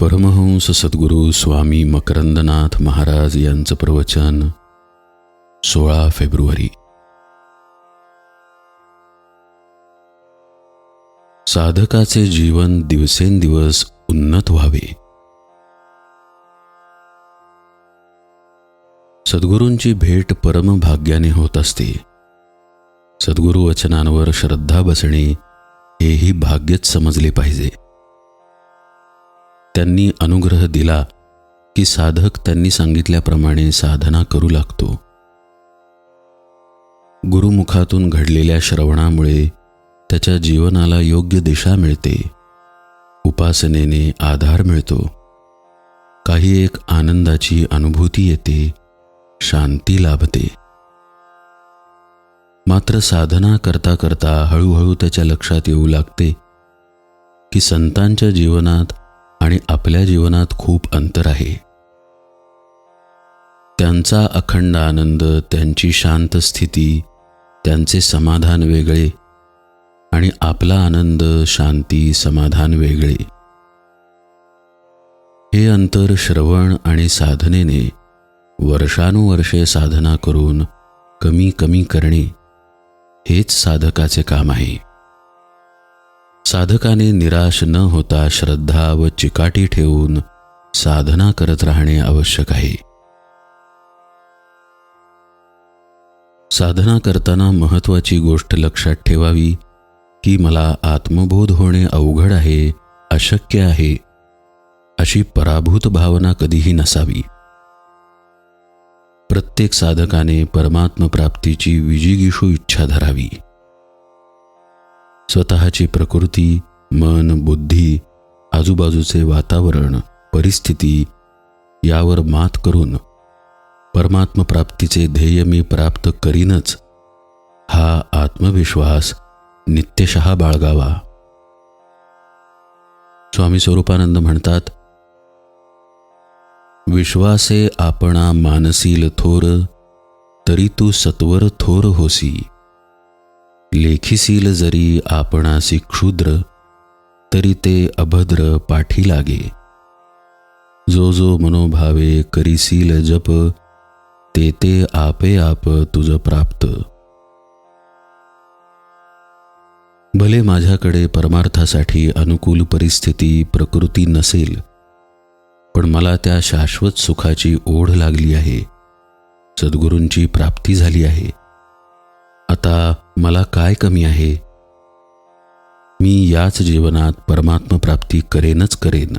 परमहंस सद्गुरू स्वामी मकरंदनाथ महाराज यांचं प्रवचन सोळा फेब्रुवारी. साधकाचे जीवन दिवसेंदिवस उन्नत व्हावे. सद्गुरूंची भेट परमभाग्याने होत असते. सद्गुरू वचनांवर श्रद्धा बसणे हेही भाग्यच समजले पाहिजे. त्यांनी अनुग्रह दिला की साधक त्यांनी सांगितल्याप्रमाणे साधना करू लागतो. गुरुमुखातून घडलेल्या श्रवणामुळे त्याच्या जीवनाला योग्य दिशा मिळते. उपासनेने आधार मिळतो. काही एक आनंदाची अनुभूती येते शांती लाभते. मात्र साधना करता करता हळूहळू त्याच्या लक्षात येऊ लागते की संतांच्या जीवनात आणि आपल्या जीवनात खूप अंतर आहे. त्यांचा अखंड आनंद त्यांची शांत स्थिती त्यांचे समाधान वेगळे आणि आपला आनंद शांती समाधान वेगळे. हे अंतर श्रवण आणि साधनेने वर्षानुवर्षे साधना करून कमी कमी करणे हेच साधकाचे काम आहे. साधकाने निराश न होता श्रद्धा व चिकाटी ठेवून साधना करत राहणे आवश्यक आहे. साधना करताना महत्वाची गोष्ट लक्षात ठेवावी की मला आत्मबोध होणे अवघड आहे अशक्य आहे अशी पराभूत भावना कधीही नसावी. प्रत्येक साधकाने परमात्मप्राप्तीची विजिगीषू इच्छा धरावी. स्वतःची प्रकृती मन बुद्धी आजूबाजूचे वातावरण परिस्थिती यावर मात करून परमात्मप्राप्तीचे ध्येय मी प्राप्त करीनच हा आत्मविश्वास नित्यशः बाळगावा. स्वामी स्वरूपानंद म्हणतात विश्वासे आपणा मानसील थोर तरी तू सत्वर थोर होसी. लेखिसील जरी आपणासी क्षुद्र तरी ते अभद्र पाठी लागे जो जो मनोभावे करीसील जप ते ते आपे आप तुझ प्राप्त. भले माझ्याकडे परमार्थासाठी अनुकूल परिस्थिती प्रकृती नसेल पण मला त्या शाश्वत सुखाची ओढ लागली आहे. सद्गुरूंची प्राप्ती झाली आहे. आता मला काय कमी आहे? मी याच जीवनात परमात्म प्राप्ती करेनच करेन.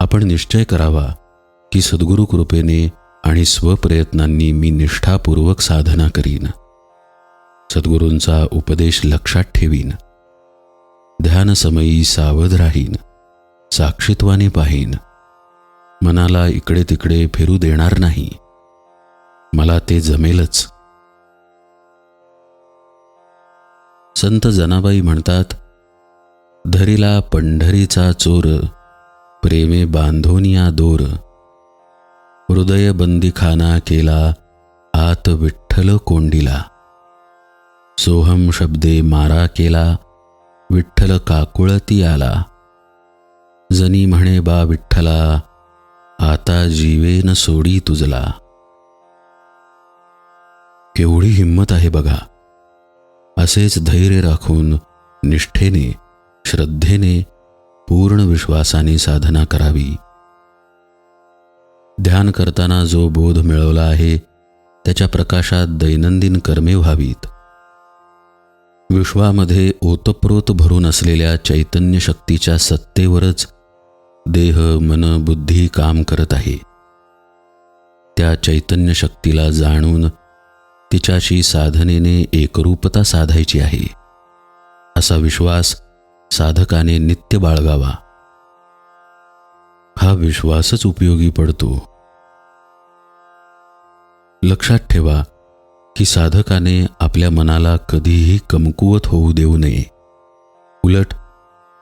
आपण निश्चय करावा की सद्गुरू कृपेने आणि स्वप्रयत्नांनी मी निष्ठापूर्वक साधना करीन. सद्गुरूंचा उपदेश लक्षात ठेवीन. ध्यानसमयी सावध राहीन. साक्षीत्वाने पाहीन. मनाला इकडे तिकडे फिरू देणार नाही. मला ते जमेलच. संत जनाबाई म्हणतात धरीला पंढरीचा चोर प्रेमे बांधोनिया दोर. हृदय बंदीखाना केला आत विठ्ठल कोंडीला. सोहम शब्दे मारा केला विठ्ठल काकुळती आला. जनी म्हणे बा विठ्ठला आता जीवेन सोडी तुझला केवढी हिंमत आहे बघा. असेच धैर्य राखून निष्ठेने श्रद्धेने पूर्ण विश्वासाने साधना करावी. ध्यान करताना जो बोध मिळवला आहे त्याच्या प्रकाशात दैनंदिन कर्मे व्हावीत. विश्वामध्ये ओतप्रोत भरून असलेल्या चैतन्य शक्तीच्या सत्तेवरच देह मन बुद्धी काम करत आहे. त्या चैतन्य शक्तीला जाणून तिच्याशी साधनेने एकरूपता साधायची आहे. असा विश्वास साधकाने नित्य बाळगावा. हा विश्वासच उपयोगी पडतो. लक्षात ठेवा की साधकाने आपल्या मनाला कधीही कमकुवत होऊ देऊ नये. उलट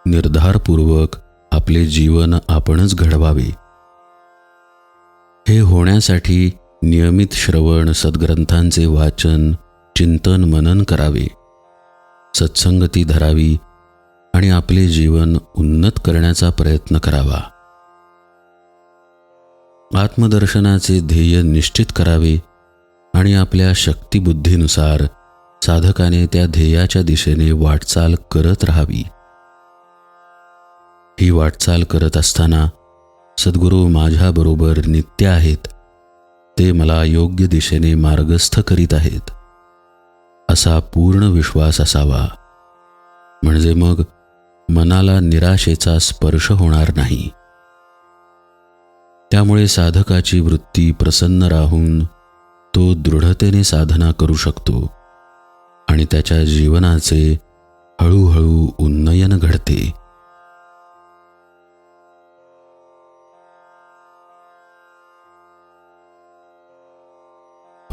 निर्धारपूर्वक आपले जीवन आपणच घडवावे. हे होण्यासाठी नियमित श्रवण सद्ग्रंथांचे वाचन चिंतन मनन करावे. सत्संगती धरावी आणि आपले जीवन उन्नत करण्याचा प्रयत्न करावा. आत्मदर्शनाचे ध्येय निश्चित करावे आणि आपल्या शक्तिबुद्धीनुसार साधकाने त्या ध्येयाच्या दिशेने वाटचाल करत राहावी. ही वाटचाल करत असताना सद्गुरू माझ्याबरोबर नित्य आहेत. ते मला योग्य दिशेने मार्गस्थ करीत आहेत. असा पूर्ण विश्वास असावा. म्हणजे मग मनाला निराशेचा स्पर्श होणार नाही. त्यामुळे साधकाची वृत्ती प्रसन्न राहून तो दृढतेने साधना करू शकतो आणि त्याच्या जीवनाचे हळूहळू उन्नयन घडते.